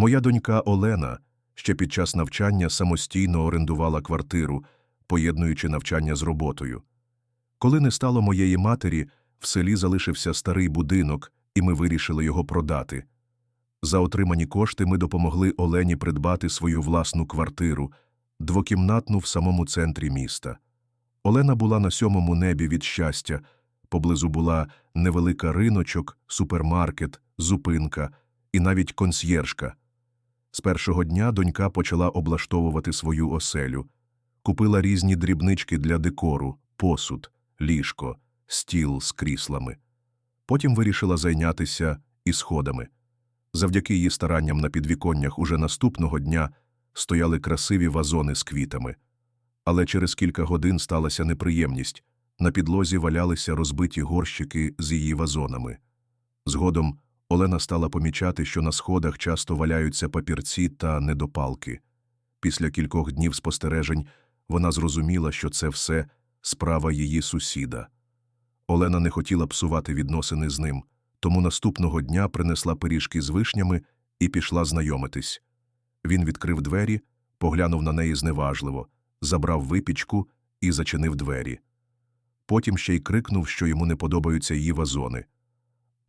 Моя донька Олена ще під час навчання самостійно орендувала квартиру, поєднуючи навчання з роботою. Коли не стало моєї матері, в селі залишився старий будинок, і ми вирішили його продати. За отримані кошти ми допомогли Олені придбати свою власну квартиру, двокімнатну в самому центрі міста. Олена була на сьомому небі від щастя. Поблизу була невелика риночок, супермаркет, зупинка і навіть консьєржка. З першого дня донька почала облаштовувати свою оселю. Купила різні дрібнички для декору, посуд, ліжко, стіл з кріслами. Потім вирішила зайнятися і сходами. Завдяки її старанням на підвіконнях уже наступного дня стояли красиві вазони з квітами. Але через кілька годин сталася неприємність. На підлозі валялися розбиті горщики з її вазонами. Згодом Олена стала помічати, що на сходах часто валяються папірці та недопалки. Після кількох днів спостережень вона зрозуміла, що це все справа її сусіда. Олена не хотіла псувати відносини з ним, тому наступного дня принесла пиріжки з вишнями і пішла знайомитись. Він відкрив двері, поглянув на неї зневажливо, забрав випічку і зачинив двері. Потім ще й крикнув, що йому не подобаються її вазони.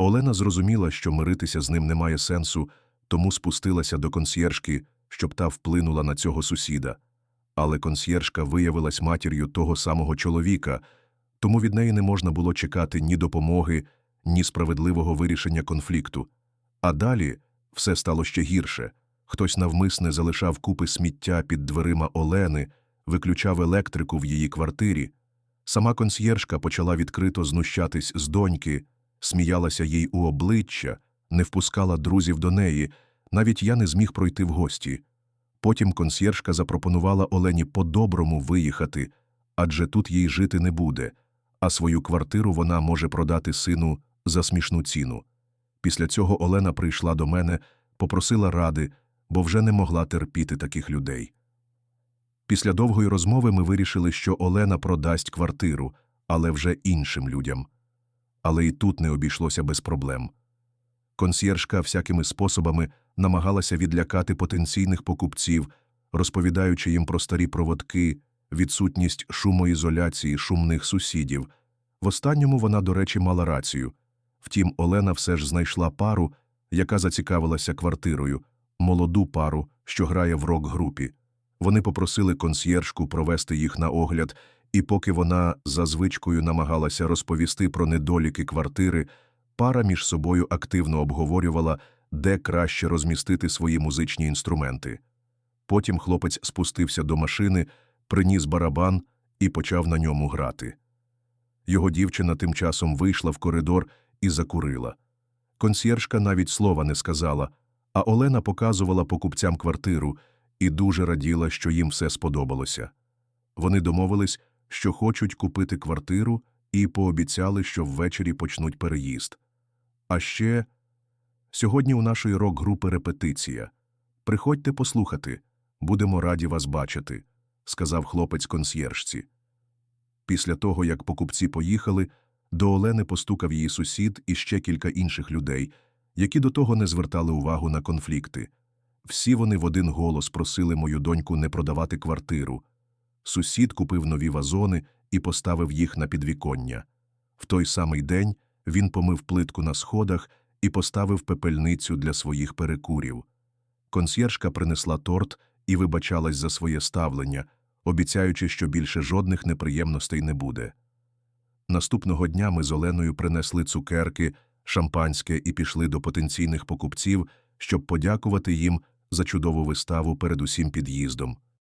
Олена зрозуміла, що миритися з ним немає сенсу, тому спустилася до консьєржки, щоб та вплинула на цього сусіда. Але консьєржка виявилась матір'ю того самого чоловіка, тому від неї не можна було чекати ні допомоги, ні справедливого вирішення конфлікту. А далі все стало ще гірше. Хтось навмисне залишав купи сміття під дверима Олени, виключав електрику в її квартирі. Сама консьєржка почала відкрито знущатись з доньки, сміялася їй у обличчя, не впускала друзів до неї, навіть я не зміг пройти в гості. Потім консьєржка запропонувала Олені по-доброму виїхати, адже тут їй жити не буде, а свою квартиру вона може продати сину за смішну ціну. Після цього Олена прийшла до мене, попросила ради, бо вже не могла терпіти таких людей. Після довгої розмови ми вирішили, що Олена продасть квартиру, але вже іншим людям. Але і тут не обійшлося без проблем. Консьєржка всякими способами намагалася відлякати потенційних покупців, розповідаючи їм про старі проводки, відсутність шумоізоляції, шумних сусідів. В останньому вона, до речі, мала рацію. Втім, Олена все ж знайшла пару, яка зацікавилася квартирою, молоду пару, що грає в рок-групі. Вони попросили консьєржку провести їх на огляд, і поки вона за звичкою намагалася розповісти про недоліки квартири, пара між собою активно обговорювала, де краще розмістити свої музичні інструменти. Потім хлопець спустився до машини, приніс барабан і почав на ньому грати. Його дівчина тим часом вийшла в коридор і закурила. Консьєржка навіть слова не сказала, а Олена показувала покупцям квартиру і дуже раділа, що їм все сподобалося. Вони домовились, що хочуть купити квартиру, і пообіцяли, що ввечері почнуть переїзд. А ще сьогодні у нашої рок-групи репетиція. Приходьте послухати, будемо раді вас бачити, сказав хлопець консьєржці. Після того, як покупці поїхали, до Олени постукав її сусід і ще кілька інших людей, які до того не звертали увагу на конфлікти. Всі вони в один голос просили мою доньку не продавати квартиру. Сусід купив нові вазони і поставив їх на підвіконня. В той самий день він помив плитку на сходах і поставив пепельницю для своїх перекурів. Консьєржка принесла торт і вибачалась за своє ставлення, обіцяючи, що більше жодних неприємностей не буде. Наступного дня ми з Оленою принесли цукерки, шампанське і пішли до потенційних покупців, щоб подякувати їм за чудову виставу перед усім під'їздом.